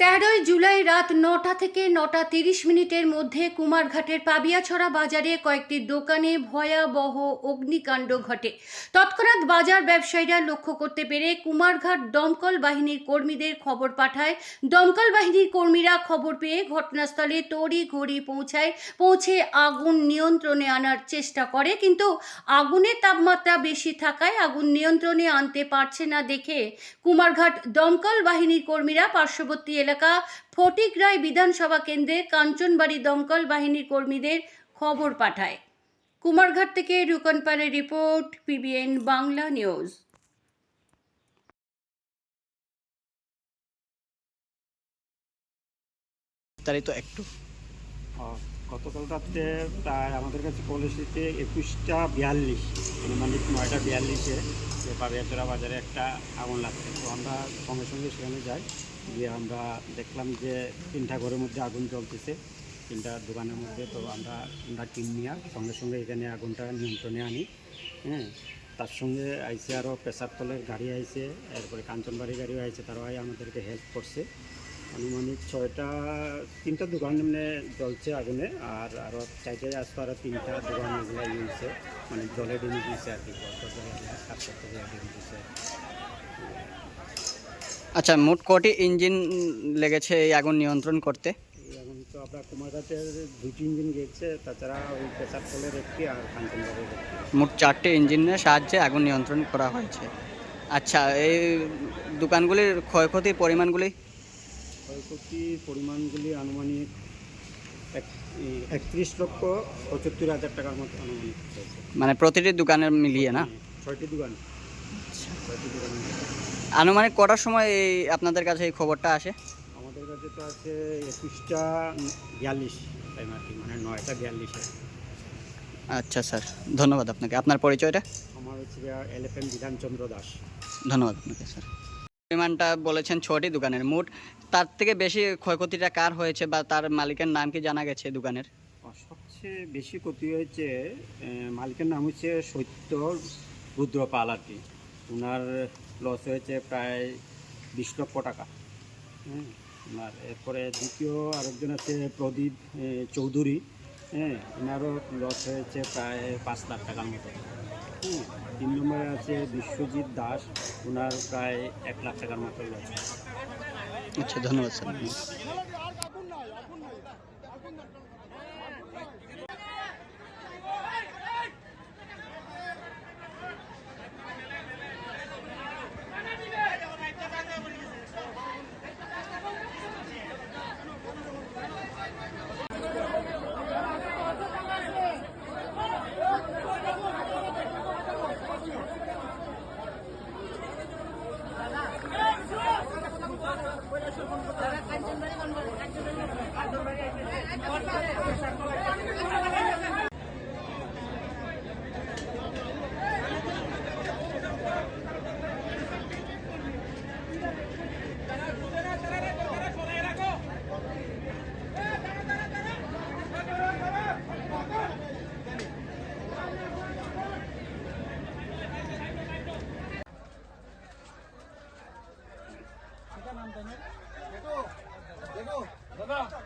তেরোই জুলাই রাত নটা থেকে নটা তিরিশ মিনিটের মধ্যে কুমারঘাটের পাবিয়াছড়া বাজারে কয়েকটি দোকানে ভয়াবহ অগ্নিকাণ্ড ঘটে। তৎক্ষণাৎ বাজার ব্যবসায়ীরা লক্ষ্য করতে পেরে কুমারঘাট দমকল বাহিনীর কর্মীদের খবর পাঠায়। দমকল বাহিনীর কর্মীরা খবর পেয়ে ঘটনাস্থলে তড়ি ঘড়ি পৌঁছায়, পৌঁছে আগুন নিয়ন্ত্রণে আনার চেষ্টা করে। কিন্তু আগুনের তাপমাত্রা বেশি থাকায় আগুন নিয়ন্ত্রণে আনতে পারছে না দেখে কুমারঘাট দমকল বাহিনীর কর্মীরা পার্শ্ববর্তী এলাকা ফটিকরায় বিধানসভা কেন্দ্রে কাঞ্চনবাড়ি দমকল বাহিনীর কর্মীদের খবর পাঠায়। কুমারঘাট থেকে রুকন পালের রিপোর্ট পিবিএন বাংলা নিউজ। বিস্তারিত একটু। গতকাল রাত্রে প্রায় আমাদের কাছে কল এসেছে একুশটা বিয়াল্লিশ আনুমানিক নয়টা বিয়াল্লিশে যে পাবিয়াচড়া বাজারে একটা আগুন লাগছে। তো আমরা সঙ্গে সঙ্গে সেখানে যাই, গিয়ে আমরা দেখলাম যে তিনটা ঘরের মধ্যে আগুন জ্বলতেছে। তিনটা দোকানের মধ্যে, তো আমরা আমরা টিম নিয়ে সঙ্গে সঙ্গে এখানে আগুনটা নিয়ন্ত্রণে আনি হ্যাঁ। তার সঙ্গে আইসে আরও প্রেসার তলের গাড়ি আইসে, এরপরে কাঞ্চনবাড়ি গাড়িও আইছে তারাও আমাদেরকে হেল্প করছে। আনুমানিক ছয়টা তিনটা দোকান এমনি জ্বলছে আগুনে আর আরও চাইতে আসতো আরও তিনটা দোকান এগুলো ইয়ে হয়েছে মানে জলে ডেমে দিয়েছে আর কি সাত সপ্তাহ ডেমে দিয়েছে আচ্ছা মোট কটি ইঞ্জিন লেগেছে এই আগুন নিয়ন্ত্রণ করতে? আগুন তো আপনার কুমারঘাটের দুইটি ইঞ্জিন গেছে তাছাড়া ওই প্রেসার তলের একটি আর মোট চারটে ইঞ্জিনের সাহায্যে আগুন নিয়ন্ত্রণ করা হয়েছে। আচ্ছা এই দোকানগুলির ক্ষয়ক্ষতির পরিমাণগুলি? ক্ষয়ক্ষতির পরিমাণগুলি আনুমানিক এক একত্রিশ লক্ষ পঁচাত্তর হাজার টাকার মতো আনুমানিক মানে প্রতিটি দোকানের মিলিয়ে না? ছয়টি দোকান। ছয়টি দোকান আনুমানিক কটার সময় এই আপনাদের কাছে এই খবরটা আসে? আমাদের কাছে তো আছে একুশটা বিয়াল্লিশ টাইম আর কি মানে নয়টা বিয়াল্লিশে। আচ্ছা স্যার ধন্যবাদ আপনাকে। আপনার পরিচয়টা? আমার হচ্ছে এলএফএম বিধানচন্দ্র দাস। ধন্যবাদ আপনাকে স্যার। পরিমাণটা বলেছেন ছটি দোকানের, মোট তার থেকে বেশি ক্ষয়ক্ষতিটা কার হয়েছে বা তার মালিকের নাম কি জানা গেছে দোকানের? সবচেয়ে বেশি ক্ষতি হয়েছে মালিকের নাম হচ্ছে সত্য রুদ্রপাল আর কি। ওনার লস হয়েছে প্রায় বিশ লক্ষ টাকা। হ্যাঁ এরপরে দ্বিতীয় আরেকজন আছে প্রদীপ চৌধুরী। হ্যাঁ ওনারও লস হয়েছে প্রায় পাঁচ লাখ টাকার মতো। হুম তিন নম্বরে আছে বিশ্বজিৎ দাস। ওনার প্রায় এক লাখ টাকার মতো আছে আচ্ছা ধন্যবাদ স্যার।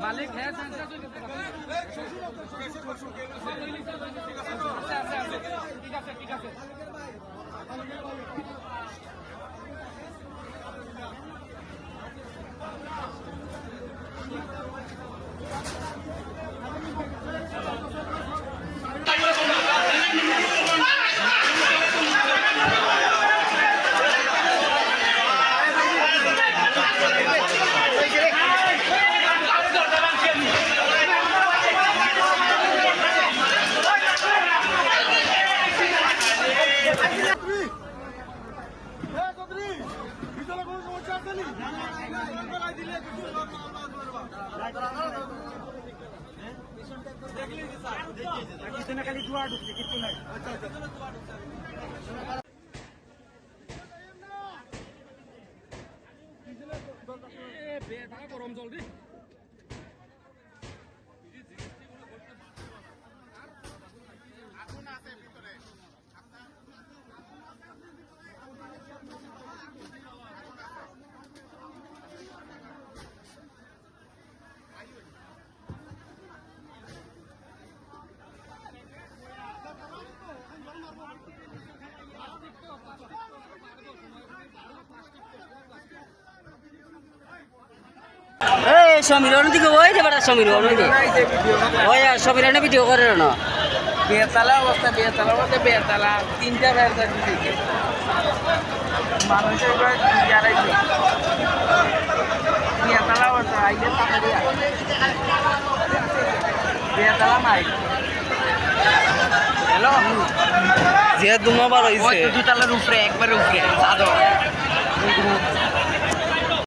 মালিক হ্যাঁ ঠিক আছে ঠিক আছে। খালি দুয়া ঢুকছে কিছু নাই এই সমীরণ দিকে ওই যে বেটা ওই যে ওই আর সমীরণে ভিডিও করে না? বেতালা অবস্থা বেতালা বলতে বেতালা তিনটা বেতালা মানুষের বেতালা অবস্থা আইলে বেতালা নাই। হ্যালো যে দুমাবার তো দুতলার উপরে একবার উপরে সাদর